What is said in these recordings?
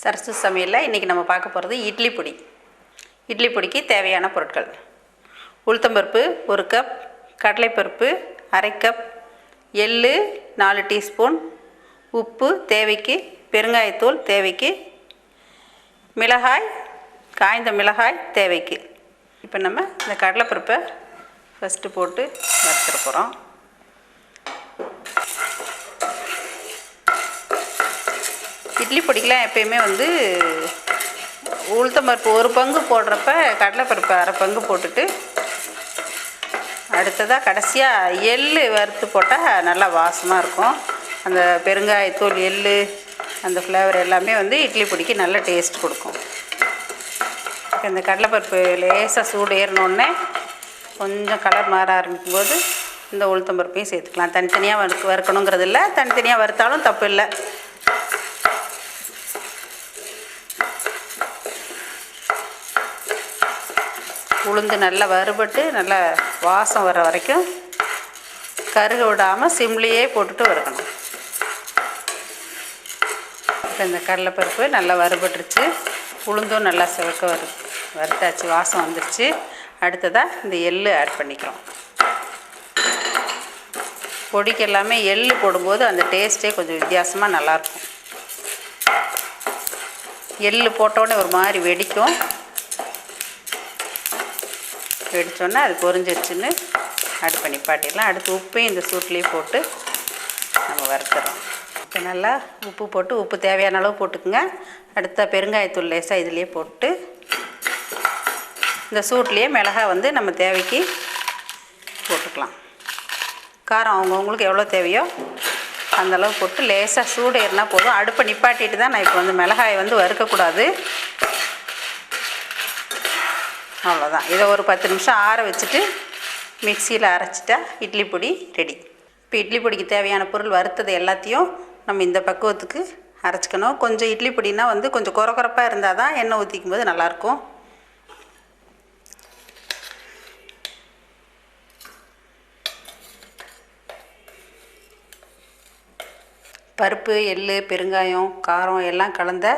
சரசு சமையலில் இன்றைக்கி நம்ம பார்க்க போகிறது இட்லி பொடி. இட்லி பொடிக்கு தேவையான பொருட்கள். உளுத்தம்பருப்பு ஒரு கப் கடலைப்பருப்பு அரை கப் எள்ளு நாலு டீஸ்பூன் உப்பு தேவைக்கு பெருங்காயத்தூள் தேவைக்கு மிளகாய் காய்ந்த மிளகாய் தேவைக்கு. இப்போ நம்ம இந்த கடலைப்பருப்பை ஃபஸ்ட்டு போட்டு வறுத்துட போகிறோம் இட்லி பொடிக்கெலாம் எப்பயுமே வந்து உளுத்தம்பருப்பு ஒரு பங்கு போடுறப்ப கடலைப்பருப்பு அரை பங்கு போட்டுட்டு அடுத்ததாக கடைசியாக எள் வறுத்து போட்டால் நல்லா வாசமாக இருக்கும். அந்த பெருங்காயத்தூள் எள் அந்த ஃப்ளேவர் எல்லாமே வந்து இட்லி பொடிக்கு நல்ல டேஸ்ட் கொடுக்கும். இந்த கடலைப்பருப்பு லேசாக சூடு ஏறினோடனே கொஞ்சம் கலர் மாற ஆரம்பிக்கும்போது இந்த உளுத்தம்பருப்பையும் சேர்த்துக்கலாம். தனித்தனியாக வறுக்கு வறுக்கணுங்கிறது இல்லை தனித்தனியாக வறுத்தாலும் தப்பு இல்லை. உளுந்து நல்லா வறுபட்டு நல்லா வாசம் வர வரைக்கும் கருக விடாமல் சிம்லேயே போட்டுட்டு வறுக்கணும். இப்போ இந்த கடலைப்பருப்பு நல்லா வறுபட்டுருச்சு. உளுந்தும் நல்லா சிவக்க வறு வறுத்தாச்சு வாசம் வந்துருச்சு. அடுத்ததாக இந்த எள்ளு ஆட் பண்ணிக்கிறோம். பொடிக்கு எல்லாமே எள் போடும்போது அந்த டேஸ்ட்டே கொஞ்சம் வித்தியாசமாக நல்லாயிருக்கும் எள்ளு போட்டோடனே ஒரு மாதிரி வெடிக்கும். வெடித்தோன்னே அது பொரிஞ்சிருச்சுன்னு அடுப்பை நிப்பாட்டிடலாம் அடுத்து உப்பையும் இந்த சூட்லேயே போட்டு நம்ம வறுத்துறோம். இப்போ நல்லா உப்பு போட்டு உப்பு தேவையான அளவு போட்டுக்குங்க. அடுத்த பெருங்காயத்தூள் லேசாக இதுலேயே போட்டு இந்த சூட்லேயே மிளகாய் வந்து நம்ம தேவைக்கு போட்டுக்கலாம். காரம் அவங்கவுங்களுக்கு எவ்வளோ தேவையோ அந்த அளவு போட்டு லேசாக சூடு ஏறினா போதும். அடுப்பை நிப்பாட்டிட்டு தான் நான் இப்போ வந்து மிளகாயை வந்து வறுக்கக்கூடாது. அவ்வளோதான் இதை ஒரு பத்து நிமிஷம் ஆற வச்சுட்டு மிக்சியில் அரைச்சிட்டா இட்லி பொடி ரெடி இப்போ இட்லி பொடிக்கு தேவையான பொருள் வறுத்தது எல்லாத்தையும் நம்ம இந்த பக்குவத்துக்கு அரைச்சிக்கணும். கொஞ்சம் இட்லி பொடினா வந்து கொஞ்சம் குறக்குறப்பாக இருந்தால் தான் எண்ணெய் ஊற்றிக்கும் போது நல்லாயிருக்கும். பருப்பு எள் பெருங்காயம் காரம் எல்லாம் கலந்த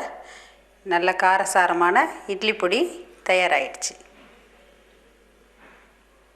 நல்ல காரசாரமான இட்லி பொடி தயாராகிடுச்சு